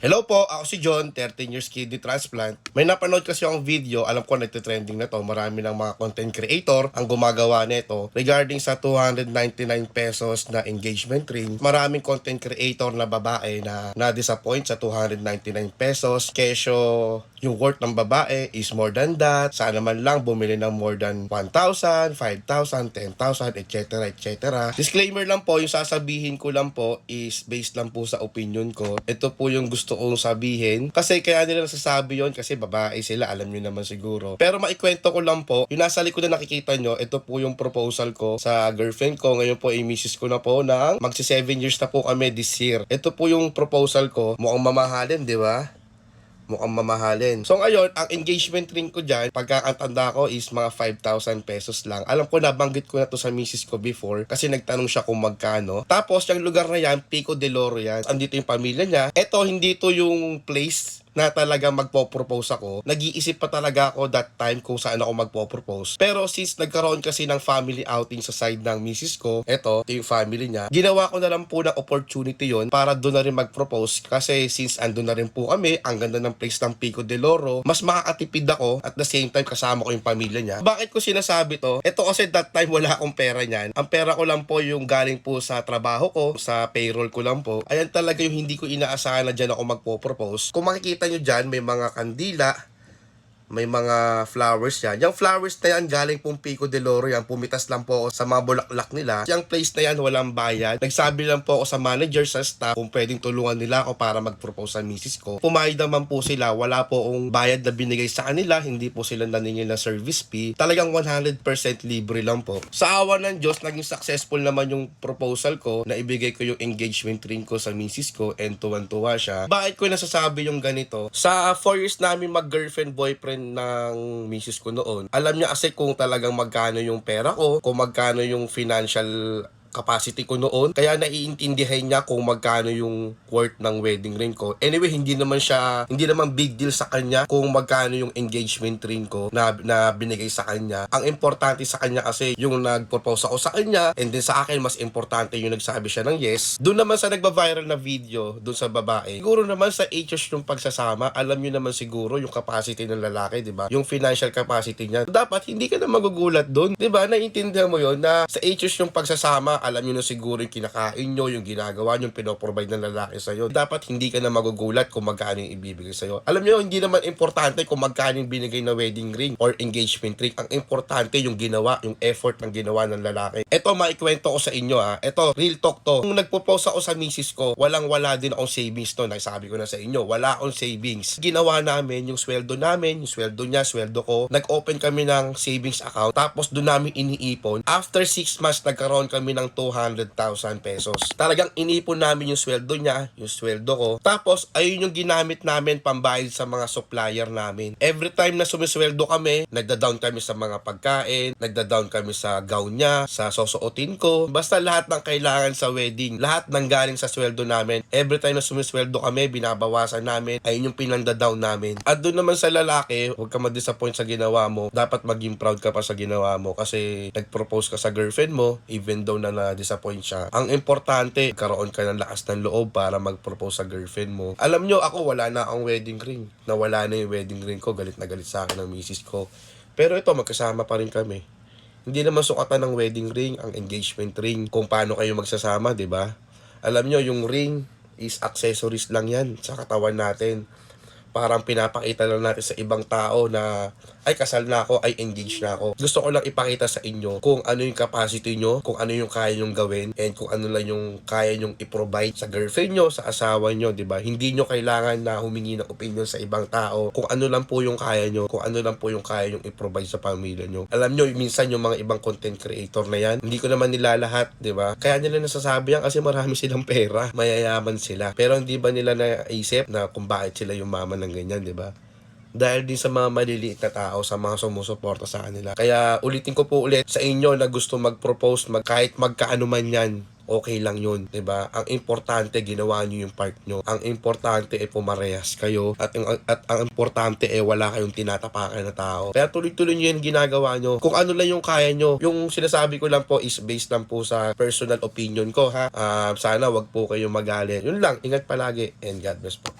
Hello po, ako si John, 13 years kidney transplant. May napanood kasi akong video, alam ko nagtitrending na to, marami ng mga content creator ang gumagawa nito regarding sa 299 pesos na engagement ring. Maraming content creator na babae na na-disappoint sa 299 pesos. Kesyo yung worth ng babae is more than that. Sana man lang bumili ng more than 1,000, 5,000, 10,000, etc. etc. Disclaimer lang po, yung sasabihin ko lang po is based lang po sa opinion ko. Ito po yung gusto kong sabihin. Kasi kaya nila nasasabi yon kasi babae sila, alam nyo naman siguro. Pero maikwento ko lang po, yung nasa likod na nakikita nyo, ito po yung proposal ko sa girlfriend ko. Ngayon po, ay misis ko na po ng magsi 7 years na po kami this year. Ito po yung proposal ko. Mukhang mamahalin, di ba? Mukhang mamahalin. So ngayon, ang engagement ring ko dyan, pagkakatanda ko is mga 5,000 pesos lang. Alam ko na, banggit ko na to sa misis ko before kasi nagtanong siya kung magkano. Tapos, yung lugar na yan, Pico de Loro yan. Andito yung pamilya niya. Ito, hindi to yung place na talaga magpo-propose ako. Nag-iisip pa talaga ako that time kung saan ako magpo-propose. Pero since nagkaroon kasi ng family outing sa side ng misis ko, eto, ito yung family niya, ginawa ko na lang po ng opportunity yon para doon na rin mag-propose kasi since andun na rin po kami, ang ganda ng place ng Pico de Loro, mas makakatipid ako at the same time kasama ko yung pamilya niya. Bakit ko sinasabi to? Ito kasi that time wala akong pera niyan. Ang pera ko lang po yung galing po sa trabaho ko, sa payroll ko lang po. Ayan talaga yung hindi ko inaasahan na dyan ako magpo-propose. Kung makikita nyo dyan, may mga kandila, may mga flowers yan. Yung flowers na yan, galing pong Pico de Loro yan. Pumitas lang po ako sa mga bulaklak nila. Yung place na yan, walang bayad. Nagsabi lang po ako sa manager, sa staff, kung pwedeng tulungan nila ako para mag-propose sa misis ko. Pumayag naman po sila. Wala po akong bayad na binigay sa kanila. Hindi po sila naningil na service fee. Talagang 100% libre lang po. Sa awa ng Diyos, naging successful naman yung proposal ko na ibigay ko yung engagement ring ko sa misis ko and tuwan-tuwa siya. Bakit ko nasasabi yung ganito? Sa 4 years namin mag-girlfriend, boyfriend ng misis ko noon, alam niya kasi kung talagang magkano yung pera ko, kung magkano yung financial capacity ko noon. Kaya naiintindihan niya kung magkano yung worth ng wedding ring ko. Anyway, hindi naman siya, hindi naman big deal sa kanya kung magkano yung engagement ring ko na, na binigay sa kanya. Ang importante sa kanya kasi yung nag-propose ako sa kanya and then sa akin mas importante yung nagsabi siya ng yes. Doon naman sa nagba-viral na video doon sa babae. Siguro naman sa ages ng pagsasama, alam niyo naman siguro yung capacity ng lalaki, 'di ba? Yung financial capacity niya. Dapat hindi ka na magugulat doon, 'di ba? Naiintindihan mo 'yon na sa ages yung pagsasama, alam niyo na siguro yung kinakain nyo, yung ginagawa nyo, yung pinoprovide ng lalaki sa'yo. Dapat hindi ka na magugulat kung magkano yung ibibigay sa'yo. Alam niyo, hindi naman importante kung magkano yung binigay na wedding ring or engagement ring. Ang importante yung ginawa, yung effort ng ginawa ng lalaki. Ito, maikwento ko sa inyo ha. Ito, real talk to. Nung nagpo-post ako sa misis ko, walang-wala din akong savings to. Nasabi ko na sa inyo, wala akong savings. Ginawa namin yung sweldo namin, yung sweldo niya, sweldo ko. Nag-open kami ng savings account. Tapos doon namin iniipon. After 6 months, nagkaroon kami ng 200,000 pesos. Talagang inipon namin yung sweldo niya, yung sweldo ko. Tapos, ayun yung ginamit namin pambayad sa mga supplier namin. Every time na sumisweldo kami, nagda-down kami sa mga pagkain, nagda-down kami sa gown niya, sa sosuotin ko. Basta lahat ng kailangan sa wedding, lahat ng galing sa sweldo namin. Every time na sumisweldo kami, binabawasan namin, ayun yung pinanda-down namin. At doon naman sa lalaki, huwag ka ma-disappoint sa ginawa mo. Dapat maging proud ka pa sa ginawa mo kasi nag-propose ka sa girlfriend mo, even though na na-disappoint siya. Ang importante, karoon ka ng lakas ng loob para mag-propose sa girlfriend mo. Alam nyo, ako wala na akong wedding ring. Nawala na yung wedding ring ko, galit na galit sa akin ng misis ko. Pero ito, magkasama pa rin kami. Hindi naman sukatan ng wedding ring, ang engagement ring, kung paano kayo magsasama, di ba? Alam nyo, yung ring is accessories lang yan sa katawan natin parang pinapakita lang natin sa ibang tao na ay kasal na ako, ay engaged na ako. Gusto ko lang ipakita sa inyo kung ano yung capacity nyo, kung ano yung kaya nyong gawin, and kung ano lang yung kaya nyong i-provide sa girlfriend nyo, sa asawa nyo, di ba? Hindi nyo kailangan na humingi ng opinion sa ibang tao. Kung ano lang po yung kaya nyo, kung ano lang po yung kaya nyong i-provide sa pamilya nyo. Alam nyo, minsan yung mga ibang content creator na yan, hindi ko naman nila lahat, di ba? Kaya nila nasasabi yan kasi marami silang pera, mayayaman sila. Pero hindi ba nila naisip na kung bakit sila yung mama ng ganyan, di ba? Dahil din sa mga maliliit na tao, sa mga sumusuporta sa kanila. Kaya ulitin ko po ulit sa inyo na gusto mag-propose, mag, kahit magkaano man yan, okay lang yun, ba? Ang importante ginawa niyo yung part nyo. Ang importante ay pumarehas kayo at ang, at ang importante ay wala kayong tinatapakan na tao. Kaya tuloy-tuloy niyo yung ginagawa nyo. Kung ano lang yung kaya nyo. Yung sinasabi ko lang po is based lang po sa personal opinion ko ha. Ah, sana wag po kayong magalit. Yun lang, ingat palagi and God bless po.